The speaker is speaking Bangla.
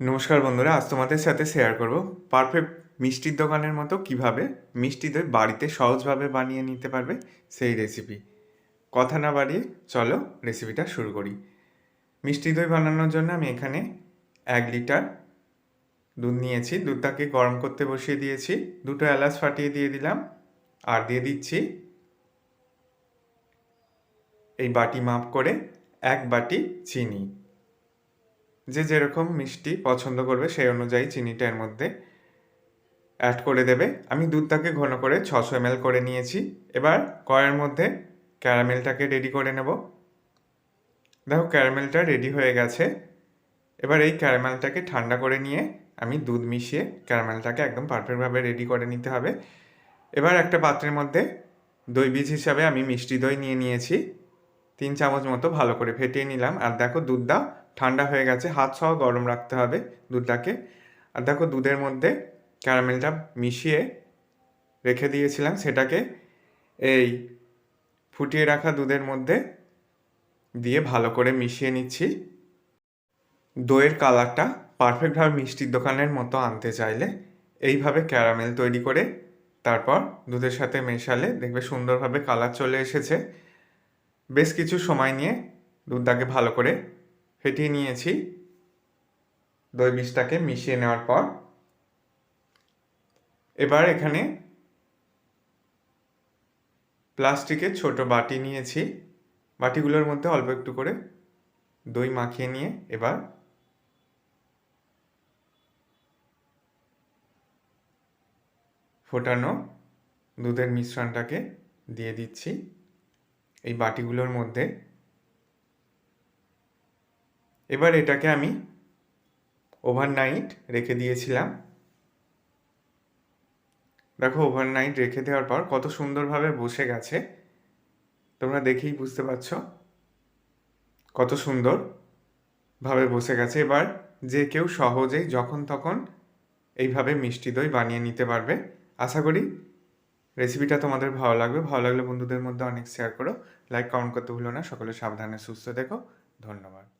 নমস্কার বন্ধুরা, আজ তোমাদের সাথে শেয়ার করব পারফেক্ট মিষ্টির দোকানের মতো কীভাবে মিষ্টি দই বাড়িতে সহজভাবে বানিয়ে নিতে পারবে সেই রেসিপি কথা না বাড়িয়ে চলো রেসিপিটা শুরু করি। মিষ্টি দই বানানোর জন্য আমি এখানে এক লিটার দুধ নিয়েছি। দুধটাকে গরম করতে বসিয়ে দিয়েছি। দুটো এলাচ ফাটিয়ে দিয়ে দিলাম আর দিয়ে দিচ্ছি এই বাটি মাপ করে এক বাটি চিনি। যে যেরকম মিষ্টি পছন্দ করবে সেই অনুযায়ী চিনিটা এর মধ্যে অ্যাড করে দেবে। আমি দুধটাকে ঘন করে ছশো এম করে নিয়েছি। এবার কড়াইয়ের মধ্যে ক্যারামেলটাকে রেডি করে নেব। দেখো ক্যারামেলটা রেডি হয়ে গেছে। এবার এই ক্যারামেলটাকে ঠান্ডা করে নিয়ে আমি দুধ মিশিয়ে ক্যারামেলটাকে একদম পারফেক্টভাবে রেডি করে নিতে হবে। এবার একটা পাত্রের মধ্যে দই বীজ হিসাবে আমি মিষ্টি দই নিয়ে নিয়েছি। তিন চামচ মতো ভালো করে ফেটিয়ে নিলাম। আর দেখো দুধটা ঠান্ডা হয়ে গেছে, হাত সহ গরম রাখতে হবে দুধটাকে। আর দেখো দুধের মধ্যে ক্যারামেলটা মিশিয়ে রেখে দিয়েছিলাম, সেটাকে এই ফুটিয়ে রাখা দুধের মধ্যে দিয়ে ভালো করে মিশিয়ে নিচ্ছি। দইয়ের কালারটা পারফেক্টভাবে মিষ্টির দোকানের মতো আনতে চাইলে এইভাবে ক্যারামেল তৈরি করে তারপর দুধের সাথে মেশালে দেখবে সুন্দরভাবে কালার চলে এসেছে। বেশ কিছু সময় নিয়ে দুধটাকে ভালো করে ফেটিয়ে নিয়েছি। দই বীজটাকে মিশিয়ে নেওয়ার পর এবার এখানে প্লাস্টিকের ছোট বাটি নিয়েছি। বাটিগুলোর মধ্যে অল্প একটু করে দই মাখিয়ে নিয়ে এবার ফোটানো দুধের মিশ্রণটাকে দিয়ে দিচ্ছি। এই বাটিগুলোর মধ্যে এবার এটাকে আমি ওভারনাইট রেখে দিয়েছিলাম। দেখো ওভারনাইট রেখে দেওয়ার পর কত সুন্দরভাবে বসে গেছে। তোমরা দেখেই বুঝতে পারছ কত সুন্দর ভাবে বসে গেছে। এবার যে কেউ সহজেই যখন তখন এইভাবে মিষ্টি দই বানিয়ে নিতে পারবে। আশা করি রেসিপিটা তোমাদের ভালো লাগবে। ভালো লাগলে বন্ধুদের মধ্যে অনেক শেয়ার করো। লাইক কমেন্ট করতে ভুলো না। সকলে সাবধানে সুস্থ দেখো ধন্যবাদ।